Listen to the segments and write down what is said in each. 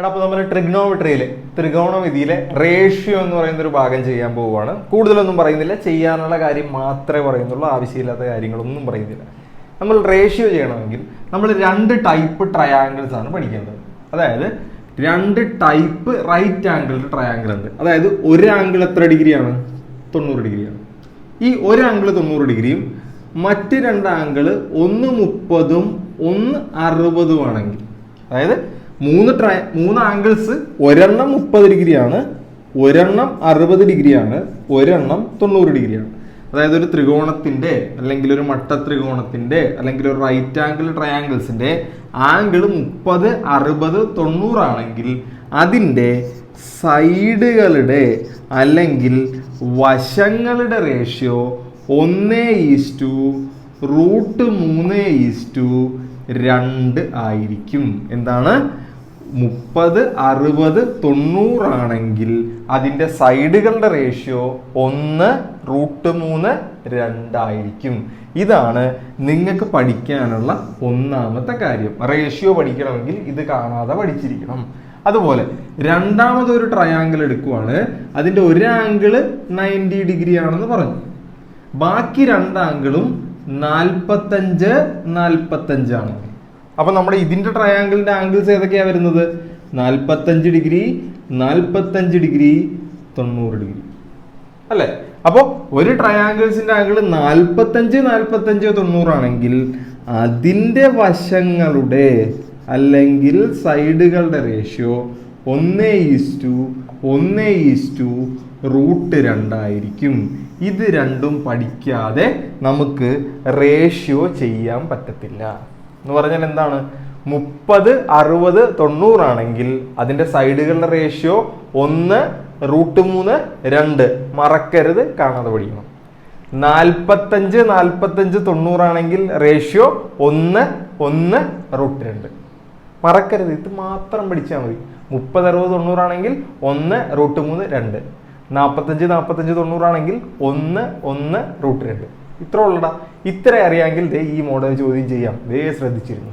എടാ അപ്പോൾ നമ്മൾ ട്രിഗ്നോമെട്രിയിൽ ത്രികോണമിതിയിലെ റേഷ്യോ എന്ന് പറയുന്ന ഒരു ഭാഗം ചെയ്യാൻ പോവുകയാണ്. കൂടുതലൊന്നും പറയുന്നില്ല. ചെയ്യാനുള്ള കാര്യം മാത്രമേ പറയുന്നുള്ളൂ. ആവശ്യമില്ലാത്ത കാര്യങ്ങളൊന്നും പറയുന്നില്ല. നമ്മൾ റേഷ്യോ ചെയ്യണമെങ്കിൽ നമ്മൾ രണ്ട് ടൈപ്പ് ട്രയാങ്കിൾസ് ആണ് പഠിക്കേണ്ടത്. അതായത് രണ്ട് ടൈപ്പ് റൈറ്റ് ആംഗിൾ ട്രയാങ്കിൾ ഉണ്ട്. അതായത് ഒരു ആംഗിൾ എത്ര ഡിഗ്രിയാണ്? തൊണ്ണൂറ് ഡിഗ്രിയാണ്. ഈ ഒരു ആംഗിൾ തൊണ്ണൂറ് ഡിഗ്രിയും മറ്റ് രണ്ട് ആംഗിൾ ഒന്ന് മുപ്പതും ഒന്ന് അറുപതും ആണെങ്കിൽ അതായത് മൂന്ന് ട്രയ മൂന്ന് ആംഗിൾസ് ഒരെണ്ണം മുപ്പത് ഡിഗ്രിയാണ് ഒരെണ്ണം അറുപത് ഡിഗ്രിയാണ് ഒരെണ്ണം തൊണ്ണൂറ് ഡിഗ്രിയാണ്. അതായത് ഒരു ത്രികോണത്തിന്റെ അല്ലെങ്കിൽ ഒരു മട്ട ത്രികോണത്തിന്റെ അല്ലെങ്കിൽ ഒരു റൈറ്റ് ആംഗിൾ ട്രയാങ്കിൾസിന്റെ ആംഗിൾ മുപ്പത് അറുപത് തൊണ്ണൂറാണെങ്കിൽ അതിന്റെ സൈഡുകളുടെ അല്ലെങ്കിൽ വശങ്ങളുടെ റേഷ്യോ ഒന്ന് ഈസ്റ്റു റൂട്ട് മൂന്ന് ഈസ്റ്റു രണ്ട് ആയിരിക്കും. എന്താണ്? മുപ്പത് അറുപത് തൊണ്ണൂറാണെങ്കിൽ അതിന്റെ സൈഡുകളുടെ റേഷ്യോ ഒന്ന് റൂട്ട് മൂന്ന് രണ്ടായിരിക്കും. ഇതാണ് നിങ്ങൾക്ക് പഠിക്കാനുള്ള ഒന്നാമത്തെ കാര്യം. റേഷ്യോ പഠിക്കണമെങ്കിൽ ഇത് കാണാതെ പഠിച്ചിരിക്കണം. അതുപോലെ രണ്ടാമതൊരു ട്രയാങ്കിൾ എടുക്കുവാണ്. അതിന്റെ ഒരു ആംഗിൾ നയന്റി ഡിഗ്രി ആണെന്ന് പറഞ്ഞു. ബാക്കി രണ്ട് നാൽപ്പത്തഞ്ച് നാൽപ്പത്തഞ്ചാണ് അപ്പൊ നമ്മുടെ ഇതിന്റെ ട്രയാങ്കിളിന്റെ ആംഗിൾസ് ഏതൊക്കെയാ വരുന്നത്? നാൽപ്പത്തഞ്ച് ഡിഗ്രി നാൽപ്പത്തഞ്ച് ഡിഗ്രി തൊണ്ണൂറ് ഡിഗ്രി. അല്ലേ? അപ്പോൾ ഒരു ട്രയാങ്കിൾസിന്റെ ആംഗിൾ നാൽപ്പത്തഞ്ച് നാൽപ്പത്തഞ്ച് തൊണ്ണൂറാണെങ്കിൽ അതിന്റെ വശങ്ങളുടെ അല്ലെങ്കിൽ സൈഡുകളുടെ റേഷ്യോ ഒന്ന് ഈസ്റ്റു ഒന്ന് ഈസ്റ്റു റൂട്ട് രണ്ടായിരിക്കും. ഇത് രണ്ടും പഠിക്കാതെ നമുക്ക് റേഷ്യോ ചെയ്യാൻ പറ്റത്തില്ല. എന്ന് പറഞ്ഞാൽ എന്താണ്? മുപ്പത് അറുപത് തൊണ്ണൂറാണെങ്കിൽ അതിന്റെ സൈഡുകളുടെ റേഷ്യോ ഒന്ന് റൂട്ട് മൂന്ന് രണ്ട്. മറക്കരുത് കാണാതെ പഠിക്കണം. നാൽപ്പത്തഞ്ച് നാൽപ്പത്തഞ്ച് തൊണ്ണൂറാണെങ്കിൽ റേഷ്യോ ഒന്ന് ഒന്ന് റൂട്ട് രണ്ട്. മറക്കരുത് ഇത് മാത്രം പഠിച്ചാൽ മതി. മുപ്പത് അറുപത് തൊണ്ണൂറാണെങ്കിൽ ഒന്ന് റൂട്ട് മൂന്ന് രണ്ട്. നാൽപ്പത്തഞ്ച് നാൽപ്പത്തഞ്ച് തൊണ്ണൂറാണെങ്കിൽ ഒന്ന് ഒന്ന് റൂട്ട് രണ്ട്. ഇത്ര ഉള്ളടാ. ഇത്ര അറിയാമെങ്കിൽ ദേ ഈ മോഡൽ ചോദ്യം ചെയ്യാം. ദേ ശ്രദ്ധിച്ചിരുന്നു.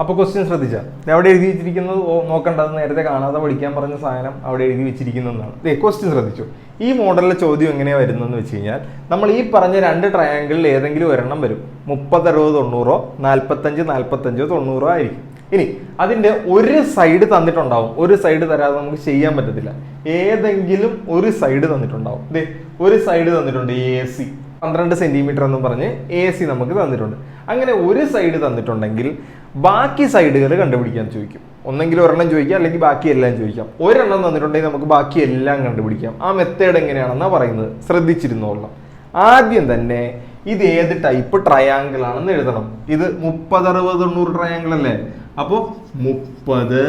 അപ്പോൾ ക്വസ്റ്റ്യൻ ശ്രദ്ധിച്ചാൽ അവിടെ എഴുതി വെച്ചിരിക്കുന്നത് നോക്കണ്ടത് നേരത്തെ കാണാതെ പഠിക്കാൻ പറഞ്ഞ സാധനം അവിടെ എഴുതി വെച്ചിരിക്കുന്നതാണ്. ദേ ക്വസ്റ്റ്യൻ ശ്രദ്ധിച്ചു. ഈ മോഡലിലെ ചോദ്യം എങ്ങനെയാണ് വരുന്നതെന്ന് വെച്ച് കഴിഞ്ഞാൽ നമ്മൾ ഈ പറഞ്ഞ രണ്ട് ട്രയാങ്കിളിൽ ഏതെങ്കിലും ഒരെണ്ണം വരും. മുപ്പത് അറുപത് തൊണ്ണൂറോ നാൽപ്പത്തഞ്ച് നാൽപ്പത്തഞ്ചോ തൊണ്ണൂറോ ആയിരിക്കും. ഇനി അതിന്റെ ഒരു സൈഡ് തന്നിട്ടുണ്ടാവും. ഒരു സൈഡ് തരാതെ നമുക്ക് ചെയ്യാൻ പറ്റത്തില്ല. ഏതെങ്കിലും ഒരു സൈഡ് തന്നിട്ടുണ്ടാവും. ദേ ഒരു സൈഡ് തന്നിട്ടുണ്ട് എ സി പന്ത്രണ്ട് സെന്റിമീറ്റർ എന്നും പറഞ്ഞ് എ സി നമുക്ക് തന്നിട്ടുണ്ട്. അങ്ങനെ ഒരു സൈഡ് തന്നിട്ടുണ്ടെങ്കിൽ ബാക്കി സൈഡുകൾ കണ്ടുപിടിക്കാൻ ചോദിക്കും. ഒന്നെങ്കിൽ ഒരെണ്ണം ചോദിക്കാം അല്ലെങ്കിൽ ബാക്കി എല്ലാം ചോദിക്കാം. ഒരെണ്ണം തന്നിട്ടുണ്ടെങ്കിൽ നമുക്ക് ബാക്കി എല്ലാം കണ്ടുപിടിക്കാം. ആ മെത്തേഡ് എങ്ങനെയാണെന്നാണ് പറയുന്നത്? ശ്രദ്ധിച്ചിരുന്നോളാം ആദ്യം തന്നെ ഇത് ഏത് ടൈപ്പ് ട്രയാങ്കിൾ ആണെന്ന് എഴുതണം. ഇത് മുപ്പത് അറുപത് തൊണ്ണൂറ് ട്രയാങ്കിൾ അല്ലേ? അപ്പോൾ മുപ്പത്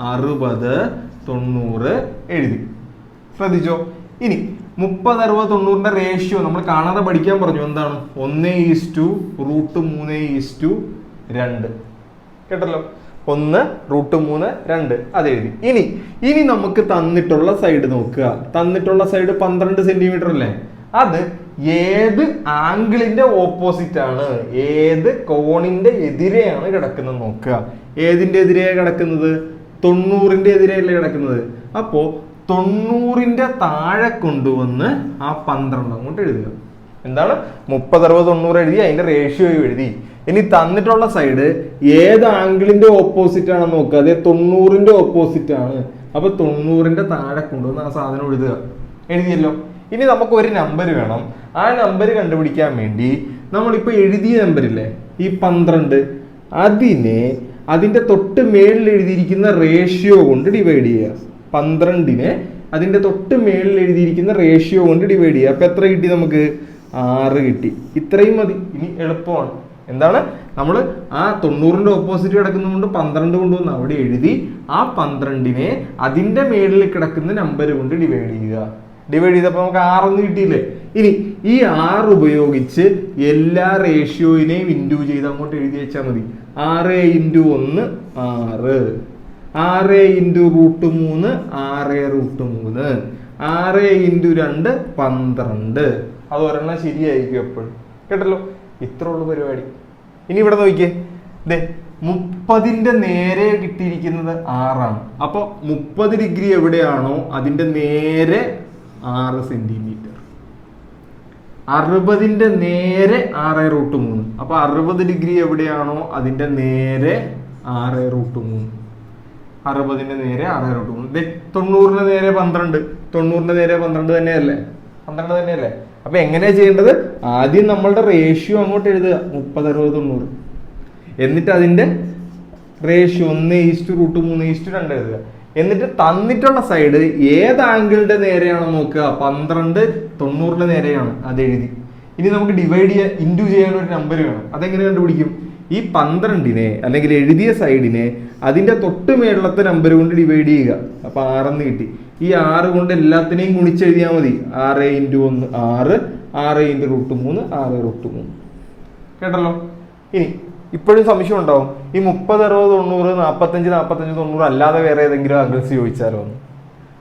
അറുപത് തൊണ്ണൂറ് എഴുതി. ശ്രദ്ധിച്ചോ? ഇനി മുപ്പത് അറുപത് തൊണ്ണൂറിന്റെ റേഷ്യോ നമ്മൾ കാണാതെ പഠിക്കാൻ പറഞ്ഞു. എന്താണ്? ഒന്ന് ഈസ് ടു റൂട്ട് മൂന്ന് ഈസ് ടു രണ്ട്. കേട്ടല്ലോ? ഒന്ന് റൂട്ട് മൂന്ന് രണ്ട്. അത് ഇനി ഇനി നമുക്ക് തന്നിട്ടുള്ള സൈഡ് നോക്കുക. തന്നിട്ടുള്ള സൈഡ് പന്ത്രണ്ട് സെന്റിമീറ്റർ അല്ലേ? അത് ഏത് ആംഗിളിന്റെ ഓപ്പോസിറ്റ് ആണ്? ഏത് കോണിന്റെ എതിരെയാണ് കിടക്കുന്നത് നോക്കുക. ഏതിന്റെ എതിരെയാണ് കിടക്കുന്നത്? തൊണ്ണൂറിന്റെ എതിരെയല്ലേ കിടക്കുന്നത്. അപ്പോ തൊണ്ണൂറിന്റെ താഴെ കൊണ്ടുവന്ന് ആ പന്ത്രണ്ട് അങ്ങോട്ട് എഴുതുക. എന്താണ്? മുപ്പത് അറുപത് തൊണ്ണൂറ് എഴുതി അതിന്റെ റേഷ്യോ എഴുതി. ഇനി തന്നിട്ടുള്ള സൈഡ് ഏത് ആംഗിളിന്റെ ഓപ്പോസിറ്റ് ആണെന്ന് നോക്കുക അതെ തൊണ്ണൂറിന്റെ ഓപ്പോസിറ്റ് ആണ്. അപ്പൊ തൊണ്ണൂറിന്റെ താഴെ കൊണ്ടുവന്ന് ആ സാധനം എഴുതുക. എഴുതിയല്ലോ? ഇനി നമുക്ക് ഒരു നമ്പർ വേണം. ആ നമ്പർ കണ്ടുപിടിക്കാൻ വേണ്ടി നമ്മളിപ്പോ എഴുതിയ നമ്പർ ഇല്ലേ? ഈ പന്ത്രണ്ട്. അതിനെ അതിന്റെ തൊട്ട് മേളിൽ എഴുതിയിരിക്കുന്ന റേഷ്യോ കൊണ്ട് ഡിവൈഡ് ചെയ്യുക. പന്ത്രണ്ടിനെ അതിന്റെ തൊട്ട് മേളിൽ എഴുതിയിരിക്കുന്ന റേഷ്യോ കൊണ്ട് ഡിവൈഡ് ചെയ്യുക. അപ്പോൾ എത്ര കിട്ടി നമുക്ക്? ആറ് കിട്ടി. ഇത്രയും മതി. ഇനി എളുപ്പമാണ്. എന്താണ്? നമ്മൾ ആ തൊണ്ണൂറിന്റെ ഓപ്പോസിറ്റ് കിടക്കുന്നതുകൊണ്ട് പന്ത്രണ്ട് കൊണ്ടുവന്ന് അവിടെ എഴുതി ആ പന്ത്രണ്ടിനെ അതിന്റെ മേളിൽ കിടക്കുന്ന നമ്പർ കൊണ്ട് ഡിവൈഡ് ചെയ്യുക. ഡിവൈഡ് ചെയ്തപ്പോൾ നമുക്ക് ആറൊന്നും കിട്ടിയില്ലേ? ഇനി ഈ ആറ് ഉപയോഗിച്ച് എല്ലാ റേഷ്യോയിനെയും ഇന്റു ചെയ്ത് അങ്ങോട്ട് എഴുതി വെച്ചാൽ മതി. ആറ് ഇന്റു ഒന്ന് ആറ്. ആറ് ഇന്റു റൂട്ട് മൂന്ന് ആറ് റൂട്ട് മൂന്ന്. ആറ് ഇന്റു രണ്ട് പന്ത്രണ്ട്. അത് ഒരെണ്ണം ശരിയായിരിക്കും എപ്പോഴും. കേട്ടല്ലോ? ഇത്ര ഉള്ളു പരിപാടി. ഇനി ഇവിടെ നോക്കിയേ. ദേ മുപ്പതിന്റെ നേരെ കിട്ടിയിരിക്കുന്നത് ആറാണ്. അപ്പൊ മുപ്പത് ഡിഗ്രി എവിടെയാണോ അതിന്റെ നേരെ ആറ് സെന്റിമീറ്റർ. അറുപതിന്റെ നേരെ ആറ് റൂട്ട് മൂന്ന്. അപ്പൊ അറുപത് ഡിഗ്രി എവിടെയാണോ അതിന്റെ നേരെ ആറ് റൂട്ട് മൂന്ന്. അറുപതിന്റെ നേരെ ആറ് റൂട്ട് മൂന്ന് ദേ, തൊണ്ണൂറിന്റെ നേരെ പന്ത്രണ്ട്. തൊണ്ണൂറിന് നേരെ പന്ത്രണ്ട് തന്നെയല്ലേ? പന്ത്രണ്ട് തന്നെയല്ലേ? അപ്പൊ എങ്ങനെയാ ചെയ്യേണ്ടത്? ആദ്യം നമ്മളുടെ റേഷ്യോ അങ്ങോട്ട് എഴുതുക. മുപ്പത് അറുപത് തൊണ്ണൂറ്. എന്നിട്ട് അതിന്റെ റേഷ്യോ ഒന്ന് ഈസ്റ്റ് റൂട്ട് മൂന്ന് ഈസ്റ്റ് രണ്ട് എഴുതുക. എന്നിട്ട് തന്നിട്ടുള്ള സൈഡ് ഏത് ആംഗിളിന്റെ നേരെയാണോ നോക്കുക. പന്ത്രണ്ട് തൊണ്ണൂറിന്റെ നേരെയാണ്. അത് എഴുതി. ഇനി നമുക്ക് ഡിവൈഡ് ചെയ്യാൻ ഇന്റു ചെയ്യാൻ ഒരു നമ്പർ വേണം. അതെങ്ങനെ കണ്ടുപിടിക്കും? ഈ പന്ത്രണ്ടിനെ അല്ലെങ്കിൽ എഴുതിയ സൈഡിനെ അതിന്റെ തൊട്ട് മേളത്തെ നമ്പർ കൊണ്ട് ഡിവൈഡ് ചെയ്യുക. അപ്പോൾ ആറെന്ന് കിട്ടി. ഈ ആറ് കൊണ്ട് എല്ലാത്തിനെയും ഗുണിച്ചെഴുതിയാൽ മതി. ആറ് ഇന്റു ഒന്ന് ആറ് ആറ് ഇന്റു റൂട്ട് മൂന്ന് ആറ് റൂട്ട് മൂന്ന്. കേട്ടല്ലോ? ഇനി ഇപ്പോഴും സംശയം ഉണ്ടാവും. ഈ മുപ്പത് അറുപത് തൊണ്ണൂറ് നാൽപ്പത്തഞ്ച് നാൽപ്പത്തഞ്ച് തൊണ്ണൂറ് അല്ലാതെ വേറെ ഏതെങ്കിലും ആംഗിൾസ് ചോദിച്ചാലോ എന്ന്?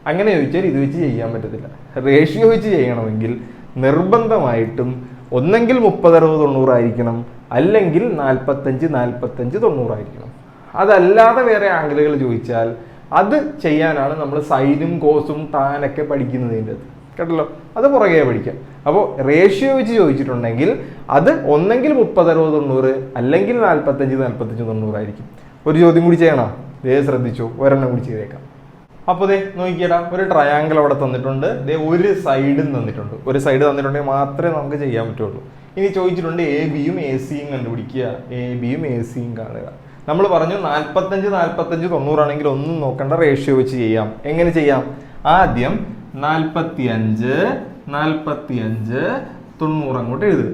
അങ്ങനെ ചോദിച്ചാൽ ഇത് വെച്ച് ചെയ്യാൻ പറ്റത്തില്ല. റേഷ്യോ വെച്ച് ചെയ്യണമെങ്കിൽ നിർബന്ധമായിട്ടും ഒന്നെങ്കിൽ മുപ്പത് അറുപത് തൊണ്ണൂറായിരിക്കണം അല്ലെങ്കിൽ നാൽപ്പത്തഞ്ച് നാൽപ്പത്തഞ്ച് തൊണ്ണൂറായിരിക്കണം. അതല്ലാതെ വേറെ ആംഗിളുകൾ ചോദിച്ചാൽ അത് ചെയ്യാനാണ് നമ്മൾ സൈനും കോസും താനൊക്കെ പഠിക്കുന്നതിന്റെ കേട്ടല്ലോ? അത് പുറകെ പഠിക്കാം. അപ്പോൾ റേഷ്യോ വെച്ച് ചോദിച്ചിട്ടുണ്ടെങ്കിൽ അത് ഒന്നെങ്കിൽ മുപ്പത് അറുപത് തൊണ്ണൂറ് അല്ലെങ്കിൽ നാൽപ്പത്തഞ്ച് നാൽപ്പത്തഞ്ച് തൊണ്ണൂറായിരിക്കും. ഒരു ചോദ്യം കൂടി ചെയ്യണോ? ദേ ശ്രദ്ധിച്ചു ഒരെണ്ണം കൂടി ചെയ്തേക്കാം. അപ്പോൾ ദേ നോക്കിയടാ ഒരു ട്രയാങ്കിൾ അവിടെ തന്നിട്ടുണ്ട്. ദേ ഒരു സൈഡും തന്നിട്ടുണ്ട്. ഒരു സൈഡ് തന്നിട്ടുണ്ടെങ്കിൽ മാത്രമേ നമുക്ക് ചെയ്യാൻ പറ്റുള്ളൂ. ഇനി ചോദിച്ചിട്ടുണ്ട് എ ബിയും എ സിയും കണ്ടുപിടിക്കുക. എ ബിയും എ സിയും കാണുക. നമ്മൾ പറഞ്ഞു നാൽപ്പത്തഞ്ച് നാൽപ്പത്തഞ്ച് തൊണ്ണൂറാണെങ്കിൽ ഒന്നും നോക്കേണ്ട റേഷ്യോ വെച്ച് ചെയ്യാം. എങ്ങനെ ചെയ്യാം? ആദ്യം നാൽപ്പത്തി അഞ്ച് നാൽപ്പത്തി അഞ്ച് തൊണ്ണൂറ് അങ്ങോട്ട് എഴുതുക.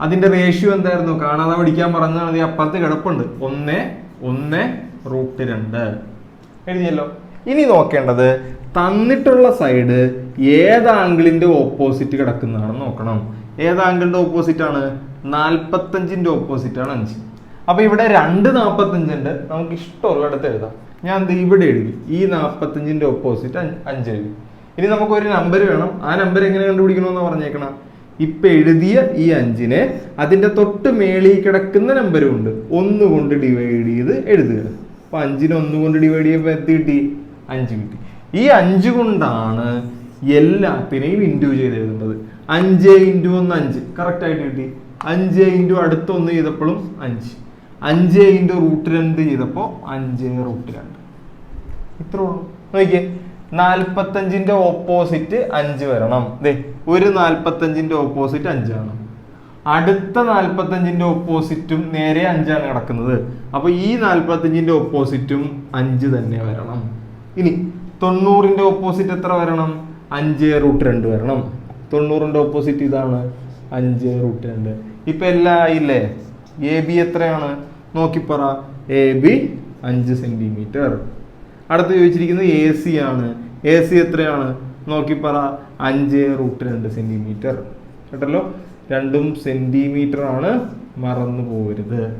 അതിന്റെ റേഷ്യോ എന്തായിരുന്നു? കാണാതെ പഠിക്കാൻ പറഞ്ഞാൽ അപ്പുറത്ത് കിടപ്പുണ്ട്. ഒന്ന് ഒന്ന് റൂട്ട് രണ്ട്. എഴുതിയല്ലോ? ഇനി നോക്കേണ്ടത് തന്നിട്ടുള്ള സൈഡ് ഏത് ആംഗിളിന്റെ ഓപ്പോസിറ്റ് കിടക്കുന്നതാണെന്ന് നോക്കണം. ഏത് ആംഗിളിന്റെ ഓപ്പോസിറ്റ് ആണ്? നാൽപ്പത്തഞ്ചിന്റെ ഓപ്പോസിറ്റ് ആണ് അഞ്ച്. അപ്പൊ ഇവിടെ രണ്ട് നാൽപ്പത്തഞ്ചുണ്ട് നമുക്ക് ഇഷ്ടമുള്ളിടത്ത് എഴുതാം. ഞാൻ എന്ത് ഇവിടെ എഴുതി. ഈ നാൽപ്പത്തഞ്ചിന്റെ ഓപ്പോസിറ്റ് അഞ്ച് എഴുതി. ഇനി നമുക്ക് ഒരു നമ്പർ വേണം. ആ നമ്പർ എങ്ങനെ കണ്ടുപിടിക്കണമെന്ന് പറഞ്ഞേക്കണം? ഇപ്പൊ എഴുതിയ ഈ അഞ്ചിനെ അതിന്റെ തൊട്ട് മേളിൽ കിടക്കുന്ന നമ്പരും ഉണ്ട് ഒന്ന് കൊണ്ട് ഡിവൈഡ് ചെയ്ത് എഴുതുക. അപ്പൊ അഞ്ചിനെ ഒന്ന് കൊണ്ട് ഡിവൈഡ് ചെയ്യുമ്പോൾ എന്ത് കിട്ടി? അഞ്ച് കിട്ടി. ഈ അഞ്ച് കൊണ്ടാണ് എല്ലാത്തിനെയും ഇന്റു ചെയ്ത് എഴുതേണ്ടത് അഞ്ച് ഇന്റു ഒന്ന് അഞ്ച്. കറക്റ്റ് ആയിട്ട് കിട്ടി. അഞ്ച് ഇന്റു അടുത്തൊന്ന് ചെയ്തപ്പോഴും അഞ്ച്. അഞ്ച് ഇന്റു റൂട്ട് രണ്ട് ചെയ്തപ്പോൾ അഞ്ച് റൂട്ട് രണ്ട്. ഇത്ര നോക്കിയേ. നാൽപ്പത്തഞ്ചിന്റെ ഓപ്പോസിറ്റ് അഞ്ച് വരണം. ദേ ഒരു നാൽപ്പത്തഞ്ചിന്റെ ഓപ്പോസിറ്റ് അഞ്ചാണ് അടുത്ത നാൽപ്പത്തഞ്ചിന്റെ ഓപ്പോസിറ്റും നേരെ അഞ്ചാണ് കിടക്കുന്നത്. അപ്പൊ ഈ നാൽപ്പത്തഞ്ചിന്റെ ഓപ്പോസിറ്റും അഞ്ച് തന്നെ വരണം. ഇനി തൊണ്ണൂറിന്റെ ഓപ്പോസിറ്റ് എത്ര വരണം? അഞ്ച് റൂട്ട് രണ്ട് വരണം. തൊണ്ണൂറിന്റെ ഓപ്പോസിറ്റ് ഇതാണ് അഞ്ച് റൂട്ട് രണ്ട്. ഇപ്പം എല്ലാം ആയില്ലേ? എ ബി എത്രയാണ്? നോക്കിപ്പറ. എ ബി അഞ്ച് സെന്റിമീറ്റർ അടുത്ത് ചോദിച്ചിരിക്കുന്നത് എ സി ആണ്. എ സി എത്രയാണ്? നോക്കിപ്പറ. അഞ്ച് റൂട്ട് രണ്ട് സെന്റിമീറ്റർ കേട്ടല്ലോ? രണ്ടും സെന്റിമീറ്റർ ആണ് മറന്നു പോകരുത്.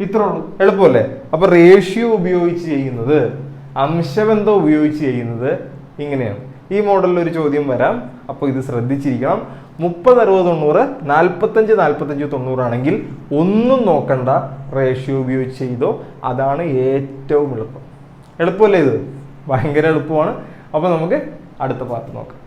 ഇത്ര ഉള്ളൂ. എളുപ്പമല്ലേ? അപ്പൊ റേഷ്യോ ഉപയോഗിച്ച് ചെയ്യുന്നത് അംശബന്ധം ഉപയോഗിച്ച് ചെയ്യുന്നത് ഇങ്ങനെയാണ്. ഈ മോഡലിൽ ഒരു ചോദ്യം വരാം. അപ്പോൾ ഇത് ശ്രദ്ധിച്ചിരിക്കണം. മുപ്പത് അറുപത് തൊണ്ണൂറ് നാൽപ്പത്തഞ്ച് നാൽപ്പത്തഞ്ച് തൊണ്ണൂറാണെങ്കിൽ ഒന്നും നോക്കണ്ട. റേഷ്യോ ഉപയോഗിച്ച് ചെയ്തോ. അതാണ് ഏറ്റവും എളുപ്പം. എളുപ്പമല്ലേ ഇത്? ഭയങ്കര എളുപ്പമാണ്. അപ്പോൾ നമുക്ക് അടുത്ത പാർട്ട് നോക്കാം.